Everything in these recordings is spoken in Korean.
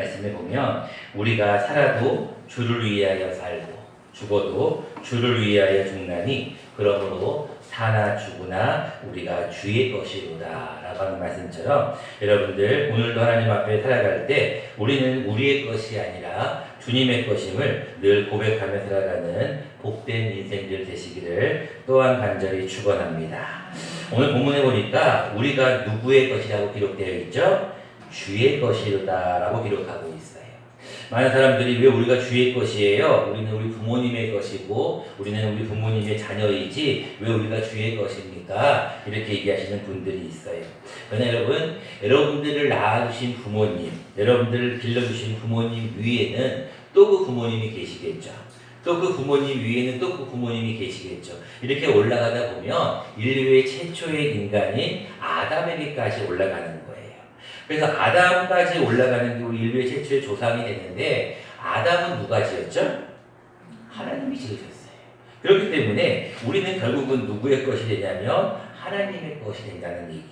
말씀에 보면 우리가 살아도 주를 위하여 살고 죽어도 주를 위하여 죽나니 그러므로 사나 죽으나 우리가 주의 것이로다 라고 하는 말씀처럼 여러분들 오늘도 하나님 앞에 살아갈 때 우리는 우리의 것이 아니라 주님의 것임을 늘 고백하며 살아가는 복된 인생들 되시기를 또한 간절히 축원합니다. 오늘 본문에 보니까 우리가 누구의 것이라고 기록되어 있죠? 주의 것이로다라고 기록하고 있어요. 많은 사람들이 왜 우리가 주의 것이에요? 우리는 우리 부모님의 것이고 우리는 우리 부모님의 자녀이지 왜 우리가 주의 것입니까? 이렇게 얘기하시는 분들이 있어요. 그러나 여러분, 여러분들을 낳아주신 부모님, 여러분들을 길러주신 부모님 위에는 또 그 부모님이 계시겠죠. 또 그 부모님 위에는 또 그 부모님이 계시겠죠. 이렇게 올라가다 보면 인류의 최초의 인간인 아담에게까지 올라가는. 그래서 아담까지 올라가는 게 우리 인류의 최초의 조상이 되는데 아담은 누가 지었죠? 하나님이 지으셨어요. 그렇기 때문에 우리는 결국은 누구의 것이 되냐면 하나님의 것이 된다는 얘기예요.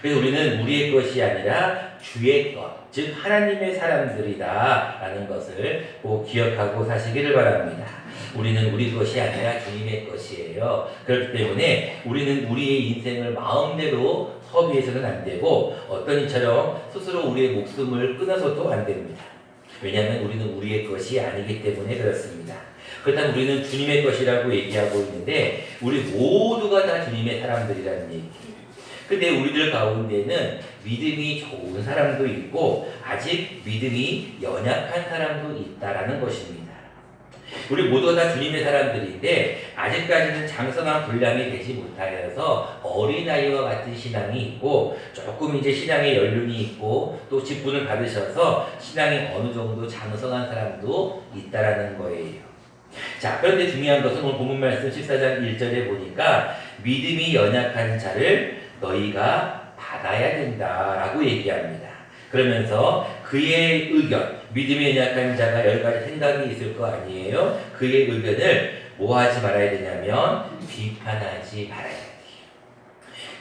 그래서 우리는 우리의 것이 아니라 주의 것, 즉 하나님의 사람들이다라는 것을 꼭 기억하고 사시기를 바랍니다. 우리는 우리 것이 아니라 주님의 것이에요. 그렇기 때문에 우리는 우리의 인생을 마음대로 허비해서는 안 되고 어떤 이처럼 스스로 우리의 목숨을 끊어서도 안 됩니다. 왜냐하면 우리는 우리의 것이 아니기 때문에 그렇습니다. 그렇다면 우리는 주님의 것이라고 얘기하고 있는데 우리 모두가 다 주님의 사람들이라는 얘기예요. 근데 우리들 가운데는 믿음이 좋은 사람도 있고 아직 믿음이 연약한 사람도 있다라는 것입니다. 우리 모두가 다 주님의 사람들인데 아직까지는 장성한 분량이 되지 못하여서 어린아이와 같은 신앙이 있고 조금 이제 신앙의 연륜이 있고 또 직분을 받으셔서 신앙이 어느 정도 장성한 사람도 있다라는 거예요. 자, 그런데 중요한 것은 오늘 본문 말씀 14장 1절에 보니까 믿음이 연약한 자를 너희가 받아야 된다라고 얘기합니다. 그러면서 그의 의견, 믿음이 연약한 자가 여러 가지 생각이 있을 거 아니에요? 그의 의견을 뭐 하지 말아야 되냐면 비판하지 말아야 돼요.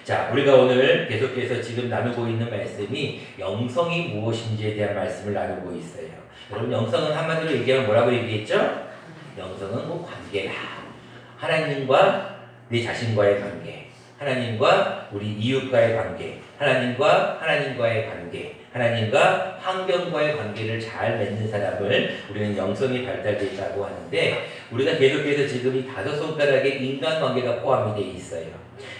자, 우리가 오늘 계속해서 지금 나누고 있는 말씀이 영성이 무엇인지에 대한 말씀을 나누고 있어요. 여러분, 영성은 한마디로 얘기하면 뭐라고 얘기했죠? 영성은 뭐 관계다. 하나님과 내 자신과의 관계, 하나님과 우리 이웃과의 관계, 하나님과 하나님과의 관계, 하나님과 환경과의 관계를 잘 맺는 사람을 우리는 영성이 발달되어 있다고 하는데 우리가 계속해서 지금 이 다섯 손가락에 인간관계가 포함이 되어 있어요.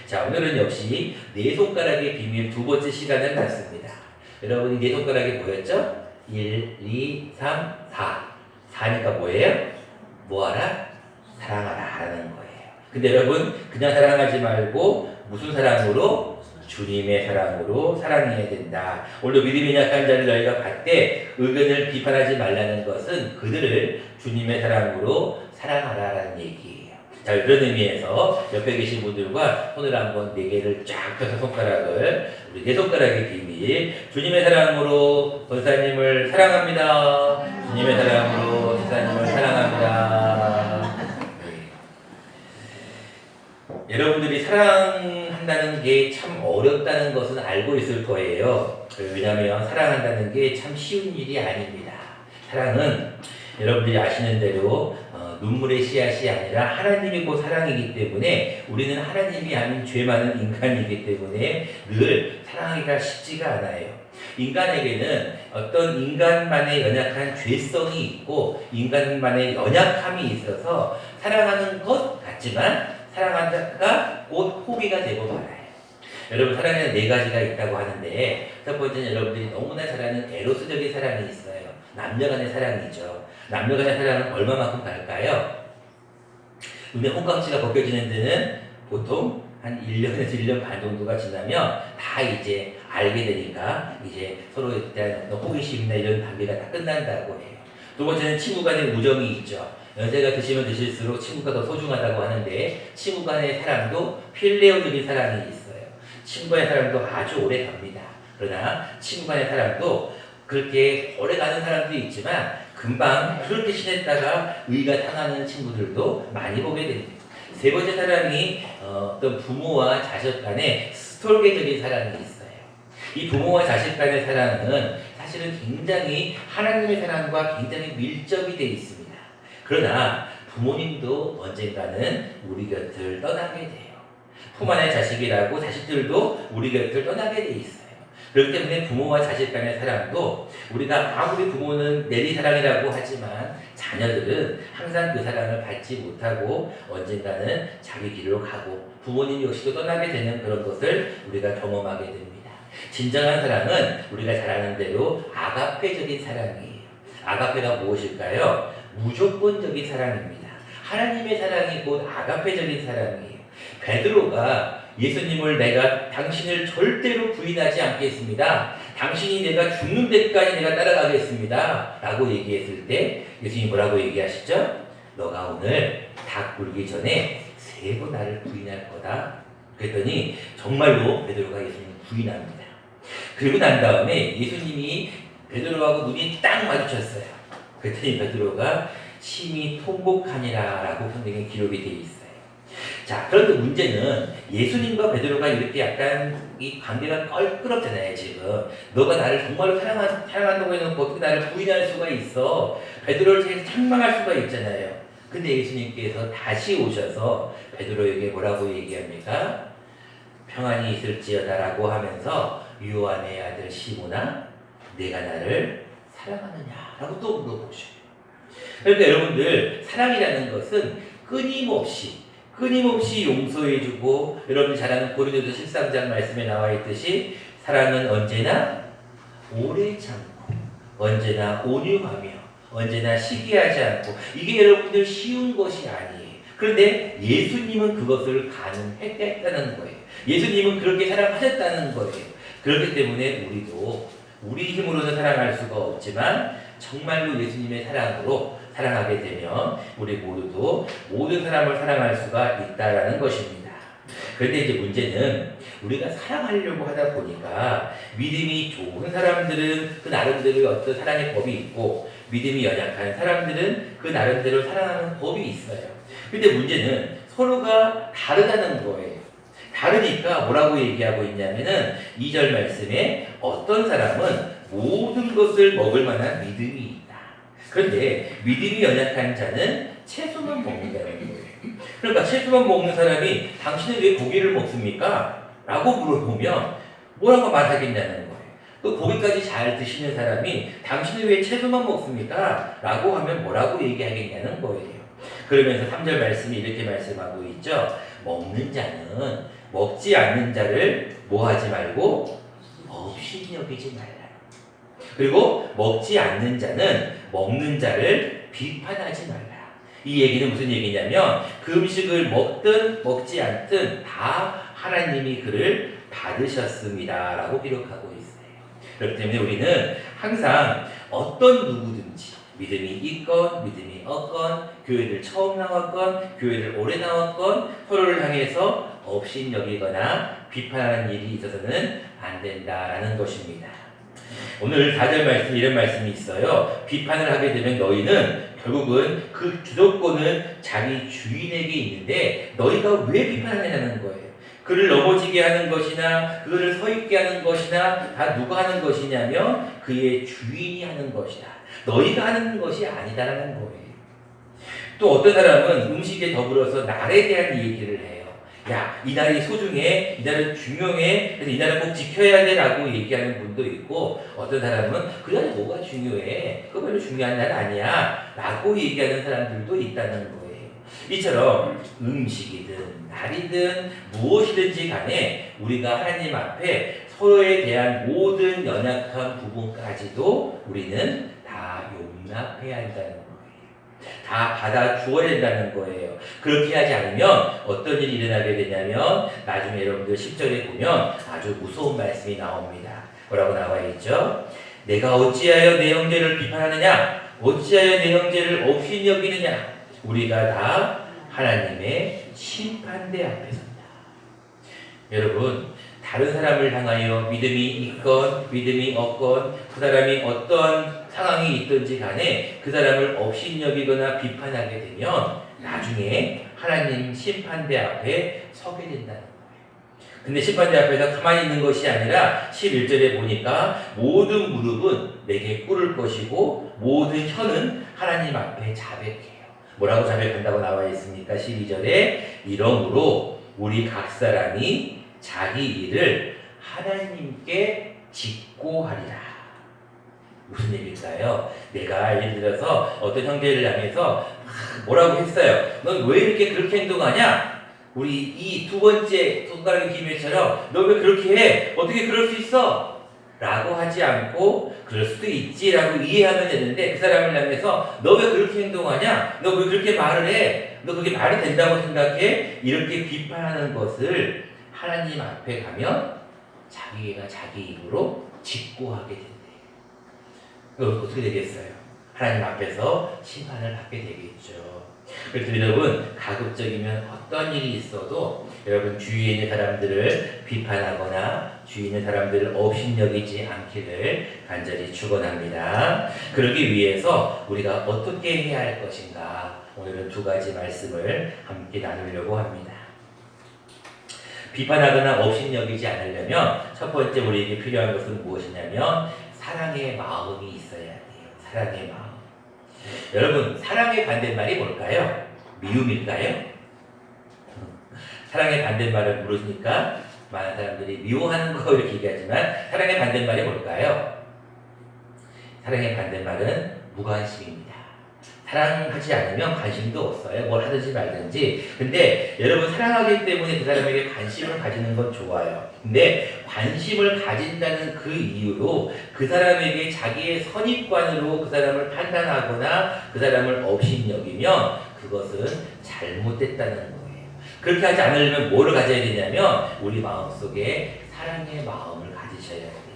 자 오늘은 역시 네 손가락의 비밀 두 번째 시간을 갖습니다. 여러분이 네 손가락이 뭐였죠? 1, 2, 3, 4. 4니까 뭐예요? 뭐하라? 사랑하라 하는 거예요. 근데 여러분 그냥 사랑하지 말고 무슨 사랑으로? 주님의 사랑으로 사랑해야 된다. 오늘도 믿음이 약한 자를 너희가 받되 의견을 비판하지 말라는 것은 그들을 주님의 사랑으로 사랑하라라는 얘기예요. 자, 그런 의미에서 옆에 계신 분들과 손을 한번 네 개를 쫙 펴서 손가락을 우리 네 손가락의 비밀 주님의 사랑으로 권사님을 사랑합니다. 주님의 사랑으로 권사님을 사랑합니다. 네. 여러분들이 사랑 한다는 게 참 어렵다는 것은 알고 있을 거예요. 왜냐하면 사랑한다는 게 참 쉬운 일이 아닙니다. 사랑은 여러분들이 아시는 대로 어, 눈물의 씨앗이 아니라 하나님이 곧 사랑이기 때문에 우리는 하나님이 아닌 죄 많은 인간이기 때문에 늘 사랑하기가 쉽지가 않아요. 인간에게는 어떤 인간만의 연약한 죄성이 있고 인간만의 연약함이 있어서 사랑하는 것 같지만 사랑한다가 곧 포기가 되고 말아요. 여러분 사랑에는 네 가지가 있다고 하는데 첫 번째는 여러분들이 너무나 잘 아는 에로스적인 사랑이 있어요. 남녀간의 사랑이죠. 남녀간의 사랑은 얼마만큼 갈까요? 눈에 콩깍지가 벗겨지는 데는 보통 한 1년에서 1년 반 정도가 지나면 다 이제 알게 되니까 이제 서로에 대한 호기심이나 이런 단계가 다 끝난다고 해요. 두 번째는 친구 간의 우정이 있죠. 연세가 드시면 드실수록 친구가 더 소중하다고 하는데 친구 간의 사랑도 필레오적인 사랑이 있어요. 친구의 사랑도 아주 오래 갑니다. 그러나 친구 간의 사랑도 그렇게 오래 가는 사람도 있지만 금방 그렇게 지냈다가 의가 상하는 친구들도 많이 보게 됩니다. 세 번째 사랑이 어, 어떤 부모와 자식 간의 스톨게적인 사랑이 있어요. 이 부모와 자식 간의 사랑은 사실 사실은 굉장히 하나님의 사랑과 굉장히 밀접이 되어 있습니다. 그러나 부모님도 언젠가는 우리 곁을 떠나게 돼요. 품 안의 자식이라고 자식들도 우리 곁을 떠나게 돼 있어요. 그렇기 때문에 부모와 자식 간의 사랑도 우리가 아무리 부모는 내리 사랑이라고 하지만 자녀들은 항상 그 사랑을 받지 못하고 언젠가는 자기 길로 가고 부모님 역시도 떠나게 되는 그런 것을 우리가 경험하게 됩니다. 진정한 사랑은 우리가 잘 아는 대로 아가페적인 사랑이에요. 아가페가 무엇일까요? 무조건적인 사랑입니다. 하나님의 사랑이 곧 아가페적인 사랑이에요. 베드로가 예수님을 내가 당신을 절대로 부인하지 않겠습니다. 당신이 내가 죽는 데까지 내가 따라가겠습니다. 라고 얘기했을 때 예수님이 뭐라고 얘기하시죠? 너가 오늘 닭 굴기 전에 세 번 나를 부인할 거다. 그랬더니 정말로 베드로가 예수님을 부인합니다. 그리고 난 다음에 예수님이 베드로하고 눈이 딱 마주쳤어요. 그랬더니 베드로가 심히 통곡하니라 라고 성경에 기록이 되어 있어요. 자, 그런데 문제는 예수님과 베드로가 이렇게 약간 이 관계가 껄끄럽잖아요, 지금. 너가 나를 정말로 사랑하, 사랑한다고 해놓고 어떻게 나를 부인할 수가 있어. 베드로를 계속 책망할 수가 있잖아요. 근데 예수님께서 다시 오셔서 베드로에게 뭐라고 얘기합니까? 평안이 있을지어다라고 하면서 요한의 아들 시모나 내가 나를 사랑하느냐라고 또 물어보셔요. 그러니까 여러분들 사랑이라는 것은 끊임없이 끊임없이 용서해주고 여러분 잘 아는 고린도서 13장 말씀에 나와 있듯이 사랑은 언제나 오래 참고 언제나 온유하며 언제나 시기하지 않고 이게 여러분들 쉬운 것이 아니에요. 그런데 예수님은 그것을 가능했다는 거예요. 예수님은 그렇게 사랑하셨다는 거예요. 그렇기 때문에 우리도 우리 힘으로는 사랑할 수가 없지만 정말로 예수님의 사랑으로 사랑하게 되면 우리 모두도 모든 사람을 사랑할 수가 있다라는 것입니다. 그런데 이제 문제는 우리가 사랑하려고 하다 보니까 믿음이 좋은 사람들은 그 나름대로의 어떤 사랑의 법이 있고 믿음이 연약한 사람들은 그 나름대로 사랑하는 법이 있어요. 근데 문제는 서로가 다르다는 거예요. 다르니까 뭐라고 얘기하고 있냐면은 2절 말씀에 어떤 사람은 모든 것을 먹을 만한 믿음이 있다. 그런데 믿음이 연약한 자는 채소만 먹는다는 거예요. 그러니까 채소만 먹는 사람이 당신은 왜 고기를 먹습니까? 라고 물어보면 뭐라고 말하겠냐는 거예요. 또 고기까지 잘 드시는 사람이 당신은 왜 채소만 먹습니까? 라고 하면 뭐라고 얘기하겠냐는 거예요. 그러면서 3절 말씀이 이렇게 말씀하고 있죠. 먹는 자는 먹지 않는 자를 뭐 하지 말고 없이 여기지 말라. 그리고 먹지 않는 자는 먹는 자를 비판하지 말라. 이 얘기는 무슨 얘기냐면 그 음식을 먹든 먹지 않든 다 하나님이 그를 받으셨습니다라고 기록하고 있어요. 그렇기 때문에 우리는 항상 어떤 누구든지 믿음이 있건 믿음이 없건 교회를 처음 나왔건 교회를 오래 나왔건 서로를 향해서 없인 여기거나 비판하는 일이 있어서는 안 된다라는 것입니다. 오늘 4절 말씀 이런 말씀이 있어요. 비판을 하게 되면 너희는 결국은 그 주도권은 자기 주인에게 있는데 너희가 왜 비판하느냐는 거예요. 그를 넘어지게 하는 것이나 그를 서 있게 하는 것이나 다 누가 하는 것이냐면 그의 주인이 하는 것이다. 너희가 하는 것이 아니다라는 거예요. 또 어떤 사람은 음식에 더불어서 날에 대한 얘기를 해요. 야, 이 날이 소중해, 이 날은 중요해, 그래서 이 날은 꼭 지켜야 돼 라고 얘기하는 분도 있고, 어떤 사람은 그 날이 뭐가 중요해, 그거 별로 중요한 날 아니야 라고 얘기하는 사람들도 있다는 거예요. 이처럼 음식이든 날이든 무엇이든지 간에 우리가 하나님 앞에 서로에 대한 모든 연약한 부분까지도 우리는 다 용납해야 한다는. 다 받아 주어야 된다는 거예요. 그렇게 하지 않으면 어떤 일이 일어나게 되냐면 나중에 여러분들 10절에 보면 아주 무서운 말씀이 나옵니다. 뭐라고 나와 있죠? 내가 어찌하여 내 형제를 비판하느냐? 어찌하여 내 형제를 없인 여기느냐? 우리가 다 하나님의 심판대 앞에 선다. 여러분, 다른 사람을 향하여 믿음이 있건 믿음이 없건 그 사람이 어떤 상황이 있든지 간에 그 사람을 없인 여기거나 비판하게 되면 나중에 하나님 심판대 앞에 서게 된다는 거예요. 근데 심판대 앞에서 가만히 있는 것이 아니라 11절에 보니까 모든 무릎은 내게 꿇을 것이고 모든 혀는 하나님 앞에 자백해요. 뭐라고 자백한다고 나와 있습니까? 12절에 이러므로 우리 각 사람이 자기 일을 하나님께 짓고 하리라. 무슨 얘기일까요? 내가 예를 들어서 어떤 형제를 향해서 막 뭐라고 했어요. 넌 왜 이렇게 그렇게 행동하냐? 우리 이 두 번째 손가락의 기회처럼 너 왜 그렇게 해? 어떻게 그럴 수 있어? 라고 하지 않고 그럴 수도 있지 라고 이해하면 되는데 그 사람을 향해서 너 왜 그렇게 행동하냐? 너 왜 그렇게 말을 해? 너 그게 말이 된다고 생각해? 이렇게 비판하는 것을 하나님 앞에 가면 자기가 자기 입으로 짓고 하게 된대요. 그럼 어떻게 되겠어요? 하나님 앞에서 심판을 받게 되겠죠. 그래서 여러분 가급적이면 어떤 일이 있어도 여러분 주위에 있는 사람들을 비판하거나 주위에 있는 사람들을 업신여기지 않기를 간절히 축원합니다. 그러기 위해서 우리가 어떻게 해야 할 것인가 오늘은 두 가지 말씀을 함께 나누려고 합니다. 비판하거나 업신여기지 않으려면 첫 번째 우리에게 필요한 것은 무엇이냐면 사랑의 마음이 있어야 돼요. 사랑의 마음. 여러분 사랑의 반대말이 뭘까요? 미움일까요? 사랑의 반대말을 물으니까 많은 사람들이 미워하는 거 이렇게 얘기하지만 사랑의 반대말이 뭘까요? 사랑의 반대말은 무관심입니다. 사랑하지 않으면 관심도 없어요. 뭘 하든지 말든지. 근데 여러분 사랑하기 때문에 그 사람에게 관심을 가지는 건 좋아요. 근데 관심을 가진다는 그 이유로 그 사람에게 자기의 선입관으로 그 사람을 판단하거나 그 사람을 업신여기면 그것은 잘못됐다는 거예요. 그렇게 하지 않으려면 뭐를 가져야 되냐면 우리 마음속에 사랑의 마음을 가지셔야 돼요.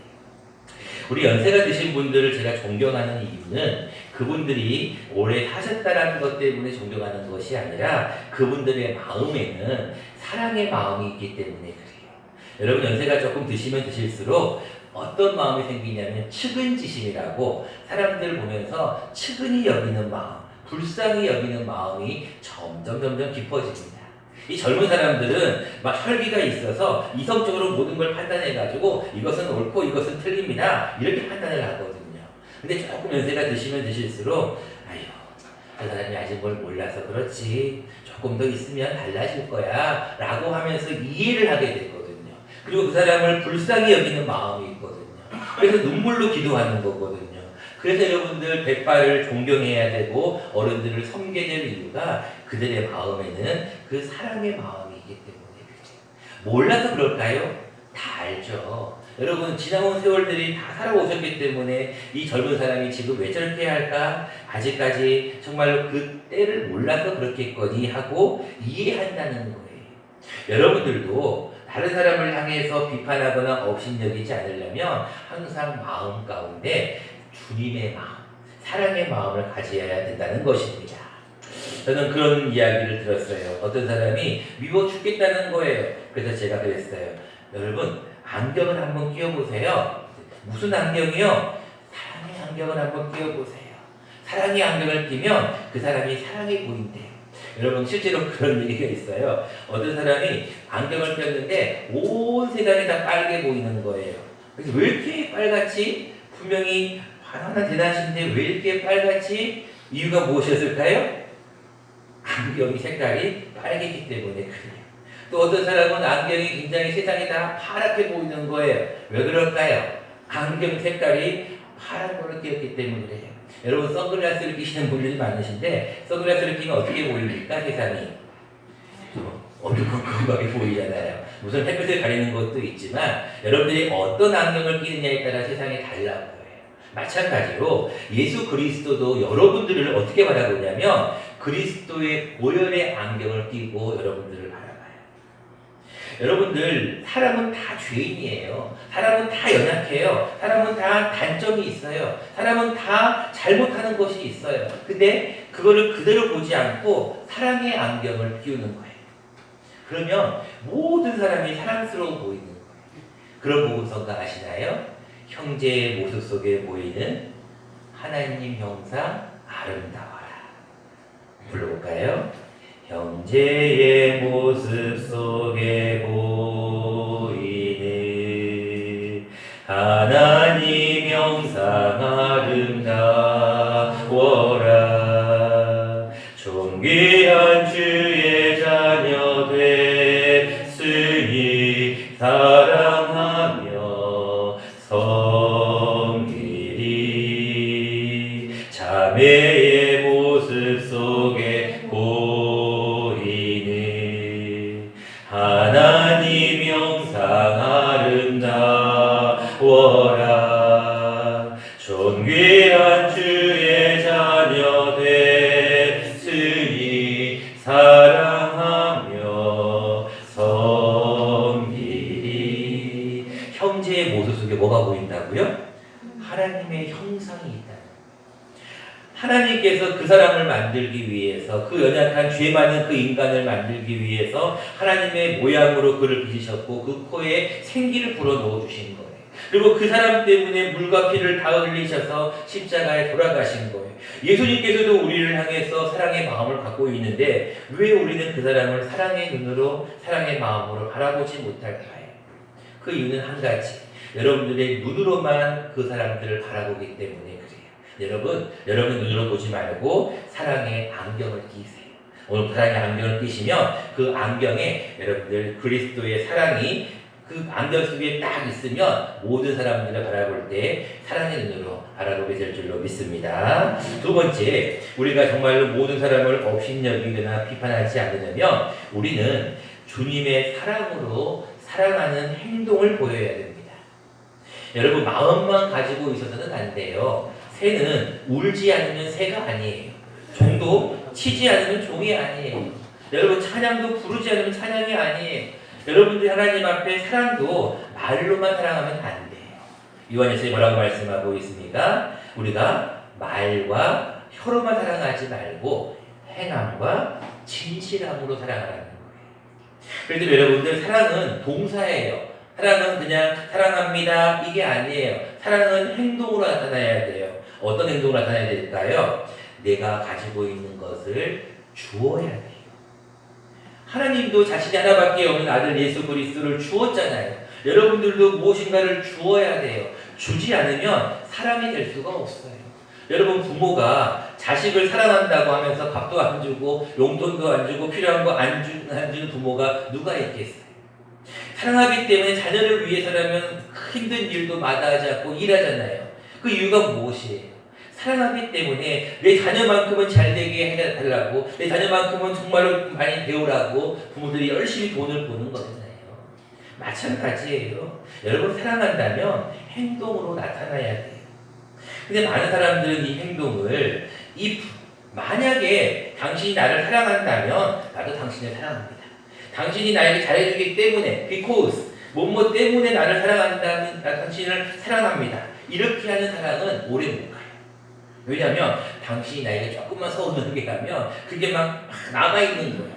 우리 연세가 드신 분들을 제가 존경하는 이유는 그분들이 오래 사셨다라는 것 때문에 존경하는 것이 아니라 그분들의 마음에는 사랑의 마음이 있기 때문에 그래요. 여러분 연세가 조금 드시면 드실수록 어떤 마음이 생기냐면 측은지심이라고 사람들 보면서 측은히 여기는 마음, 불쌍히 여기는 마음이 점점 점점 깊어집니다. 이 젊은 사람들은 막 혈기가 있어서 이성적으로 모든 걸 판단해가지고 이것은 옳고 이것은 틀립니다. 이렇게 판단을 하거든요. 근데 조금 연세가 드시면 드실수록 아유, 저 사람이 아직 뭘 몰라서 그렇지. 조금 더 있으면 달라질 거야. 라고 하면서 이해를 하게 되거든요. 그리고 그 사람을 불쌍히 여기는 마음이 있거든요. 그래서 눈물로 기도하는 거거든요. 그래서 여러분들 백발을 존경해야 되고 어른들을 섬겨야 될 이유가 그들의 마음에는 그 사랑의 마음이 있기 때문에. 몰라서 그럴까요? 다 알죠. 여러분 지나온 세월들이 다 살아오셨기 때문에 이 젊은 사람이 지금 왜 저렇게 할까? 아직까지 정말로 그 때를 몰라서 그렇겠거니 하고 이해한다는 거예요. 여러분들도 다른 사람을 향해서 비판하거나 업신여기지 않으려면 항상 마음 가운데 주님의 마음, 사랑의 마음을 가져야 된다는 것입니다. 저는 그런 이야기를 들었어요. 어떤 사람이 미워 죽겠다는 거예요. 그래서 제가 그랬어요. 여러분, 안경을 한번 끼워보세요. 무슨 안경이요? 사랑의 안경을 한번 끼워보세요. 사랑의 안경을 끼면 그 사람이 사랑해 보인대요. 여러분, 실제로 그런 얘기가 있어요. 어떤 사람이 안경을 꼈는데 온 세상이 다 빨개 보이는 거예요. 그래서 왜 이렇게 빨갛지? 분명히 하나 대단하신데 왜 이렇게 빨갛지? 이유가 무엇이었을까요? 안경이 색깔이 빨개기 때문에 그래요. 또 어떤 사람은 안경이 굉장히 세상이 다 파랗게 보이는 거예요. 왜 그럴까요? 안경 색깔이 파란 거를 끼었기 때문에 그래요. 여러분 선글라스를 끼시는 분들이 많으신데 선글라스를 끼면 어떻게 보입니까? 세상이 어두컴컴하게 보이잖아요. 무슨 햇빛을 가리는 것도 있지만 여러분들이 어떤 안경을 끼느냐에 따라 세상이 달라 보여요. 마찬가지로 예수 그리스도도 여러분들을 어떻게 바라보냐면 그리스도의 보혈의 안경을 끼고 여러분들을 바라봐요. 여러분들 사람은 다 죄인이에요. 사람은 다 연약해요. 사람은 다 단점이 있어요. 사람은 다 잘못하는 것이 있어요. 근데 그거를 그대로 보지 않고 사랑의 안경을 끼우는 거예요. 그러면 모든 사람이 사랑스러워 보이는 거예요. 그런 복음성가 아시나요? 형제의 모습 속에 보이는 하나님 형상 아름다워라. 불러볼까요? 형제의 모습 속에 보이는 하나님 영상 아름다워라. 존귀한 주 하나님의 형상이 있다. 하나님께서 그 사람을 만들기 위해서 그 연약한 죄 많은 그 인간을 만들기 위해서 하나님의 모양으로 그를 빚으셨고 그 코에 생기를 불어 넣어 주신 거예요. 그리고 그 사람 때문에 물과 피를 다 흘리셔서 십자가에 돌아가신 거예요. 예수님께서도 우리를 향해서 사랑의 마음을 갖고 있는데 왜 우리는 그 사람을 사랑의 눈으로 사랑의 마음으로 바라보지 못할까요? 그 이유는 한 가지. 여러분들의 눈으로만 그 사람들을 바라보기 때문에 그래요. 여러분, 여러분 눈으로 보지 말고 사랑의 안경을 끼세요. 오늘 사랑의 안경을 끼시면 그 안경에 여러분들 그리스도의 사랑이 그 안경 속에 딱 있으면 모든 사람들을 바라볼 때 사랑의 눈으로 바라보게 될 줄로 믿습니다. 두 번째, 우리가 정말로 모든 사람을 업신여기거나 비판하지 않으려면 우리는 주님의 사랑으로 사랑하는 행동을 보여야 됩니다. 여러분 마음만 가지고 있어서는 안 돼요. 새는 울지 않으면 새가 아니에요. 종도 치지 않으면 종이 아니에요. 여러분 찬양도 부르지 않으면 찬양이 아니에요. 여러분들 하나님 앞에 사랑도 말로만 사랑하면 안 돼요. 요한에서 뭐라고 말씀하고 있습니까? 우리가 말과 혀로만 사랑하지 말고 행함과 진실함으로 사랑하라는 거예요. 그래도 여러분들 사랑은 동사예요. 사랑은 그냥 사랑합니다 이게 아니에요. 사랑은 행동으로 나타나야 돼요. 어떤 행동으로 나타나야 될까요? 내가 가지고 있는 것을 주어야 돼요. 하나님도 자신이 하나밖에 없는 아들 예수 그리스도를 주었잖아요. 여러분들도 무엇인가를 주어야 돼요. 주지 않으면 사람이 될 수가 없어요. 여러분 부모가 자식을 사랑한다고 하면서 밥도 안 주고 용돈도 안 주고 필요한 거 안 주는 부모가 누가 있겠어요? 사랑하기 때문에 자녀를 위해서라면 힘든 일도 마다하지 않고 일하잖아요. 그 이유가 무엇이에요? 사랑하기 때문에 내 자녀만큼은 잘 되게 해달라고 내 자녀만큼은 정말로 많이 배우라고 부모들이 열심히 돈을 버는 거잖아요. 마찬가지예요. 여러분 사랑한다면 행동으로 나타나야 돼요. 근데 많은 사람들은 이 행동을 이 만약에 당신이 나를 사랑한다면 나도 당신을 사랑합니다. 당신이 나에게 잘해주기 때문에 because 뭐뭐 때문에 나를 사랑한다면 나 당신을 사랑합니다. 이렇게 하는 사랑은 오래 못 가요. 왜냐하면 당신이 나에게 조금만 서운하게 하면 그게 막, 막 남아 있는 거예요.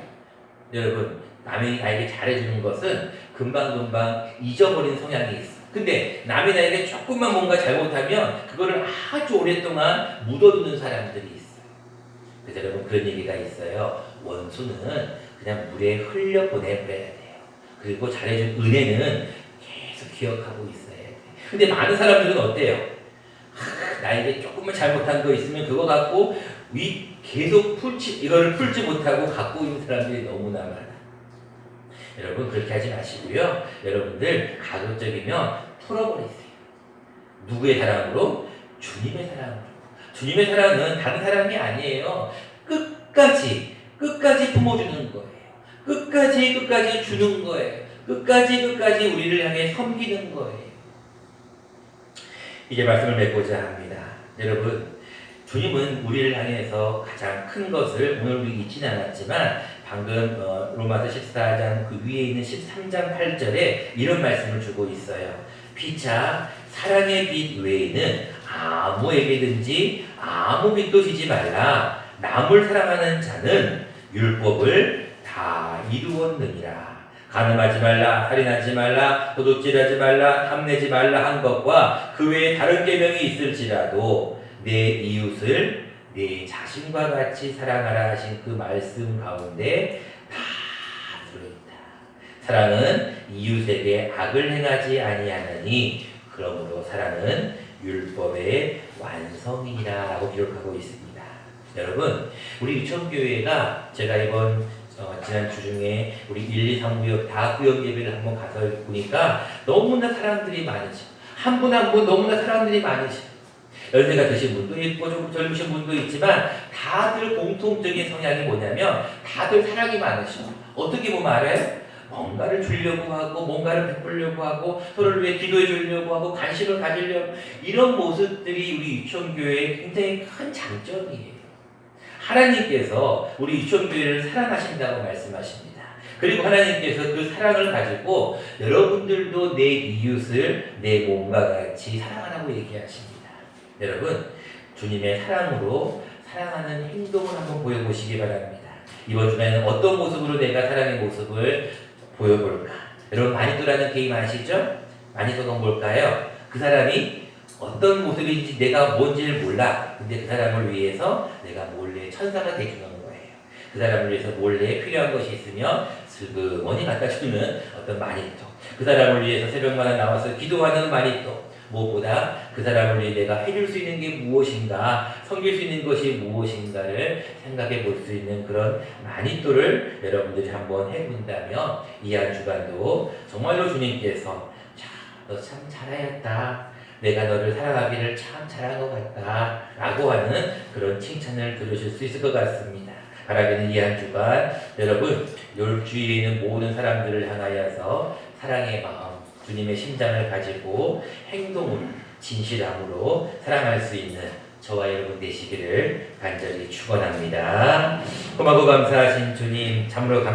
여러분 남이 나에게 잘해주는 것은 금방금방 잊어버리는 성향이 있어. 근데 남이 나에게 조금만 뭔가 잘못하면 그거를 아주 오랫동안 묻어두는 사람들이 있어요. 그래서 여러분 그런 얘기가 있어요. 원수는 그냥 물에 흘려 보내버려야 돼요. 그리고 잘해준 은혜는 계속 기억하고 있어야 돼요. 근데 많은 사람들은 어때요? 하, 나에게 조금만 잘못한 거 있으면 그거 갖고 위 계속 풀지 이거를 풀지 못하고 갖고 있는 사람들이 너무나 많아. 여러분 그렇게 하지 마시고요. 여러분들 가급적이면 풀어버리세요. 누구의 사랑으로? 주님의 사랑으로. 주님의 사랑은 다른 사랑이 아니에요. 끝까지 끝까지 품어주는 거예요. 끝까지 끝까지 주는 거예요. 끝까지 끝까지 우리를 향해 섬기는 거예요. 이제 말씀을 맺고자 합니다. 여러분, 주님은 우리를 향해서 가장 큰 것을 오늘 우리 잊지는 않았지만 방금 어, 로마서 14장 그 위에 있는 13장 8절에 이런 말씀을 주고 있어요. 피차 사랑의 빛 외에는 아무에게든지 아무 빛도 지지 말라. 남을 사랑하는 자는 율법을 다 이루었느니라. 가늠하지 말라, 살인하지 말라, 도둑질하지 말라, 탐내지 말라 한 것과 그 외에 다른 계명이 있을지라도 내 이웃을 내 자신과 같이 사랑하라 하신 그 말씀 가운데 다 들어있다. 사랑은 이웃에게 악을 행하지 아니하느니 그러므로 사랑은 율법의 완성이라고 기록하고 있습니다. 여러분, 우리 유천교회가 제가 이번 어, 지난 주 중에 우리 1, 2, 3구역 다 구역 예배를 한번 가서 보니까 너무나 사람들이 많으셔. 한분 한 분 너무나 사람들이 많으셔. 연세가 드신 분도 있고 좀 젊으신 분도 있지만 다들 공통적인 성향이 뭐냐면 다들 사랑이 많으셔. 어떻게 보면 알아요? 뭔가를 주려고 하고 뭔가를 베풀려고 하고 서로를 위해 기도해 주려고 하고 관심을 가지려고 이런 모습들이 우리 유치원교회의 굉장히 큰 장점이에요. 하나님께서 우리 유치원교회를 사랑하신다고 말씀하십니다. 그리고 하나님께서 그 사랑을 가지고 여러분들도 내 이웃을 내 몸과 같이 사랑하라고 얘기하십니다. 여러분, 주님의 사랑으로 사랑하는 행동을 한번 보여보시기 바랍니다. 이번 주에는 어떤 모습으로 내가 사랑의 모습을 보여볼까? 여러분, 마니또라는 게임 아시죠? 마니또가 뭘까요? 그 사람이 어떤 모습인지 내가 뭔지를 몰라. 근데 그 사람을 위해서 내가 몰래 천사가 돼주는 거예요. 그 사람을 위해서 몰래 필요한 것이 있으면 슬그머니 갖다 주는 어떤 마니또. 그 사람을 위해서 새벽마다 나와서 기도하는 마니또. 무엇보다 그 사람을 위해 내가 해줄 수 있는 게 무엇인가, 섬길 수 있는 것이 무엇인가를 생각해 볼 수 있는 그런 마니또를 여러분들이 한번 해본다면 이 한 주간도 정말로 주님께서 자, 너 참 잘하였다. 내가 너를 사랑하기를 참 잘한 것 같다. 라고 하는 그런 칭찬을 들으실 수 있을 것 같습니다. 바라기는 이 한 주간 여러분 열 주위에 있는 모든 사람들을 향하여서 사랑의 마음, 주님의 심장을 가지고 행동을 진실함으로 사랑할 수 있는 저와 여러분 되시기를 간절히 축원합니다. 고마고 감사하신 주님 참으로 감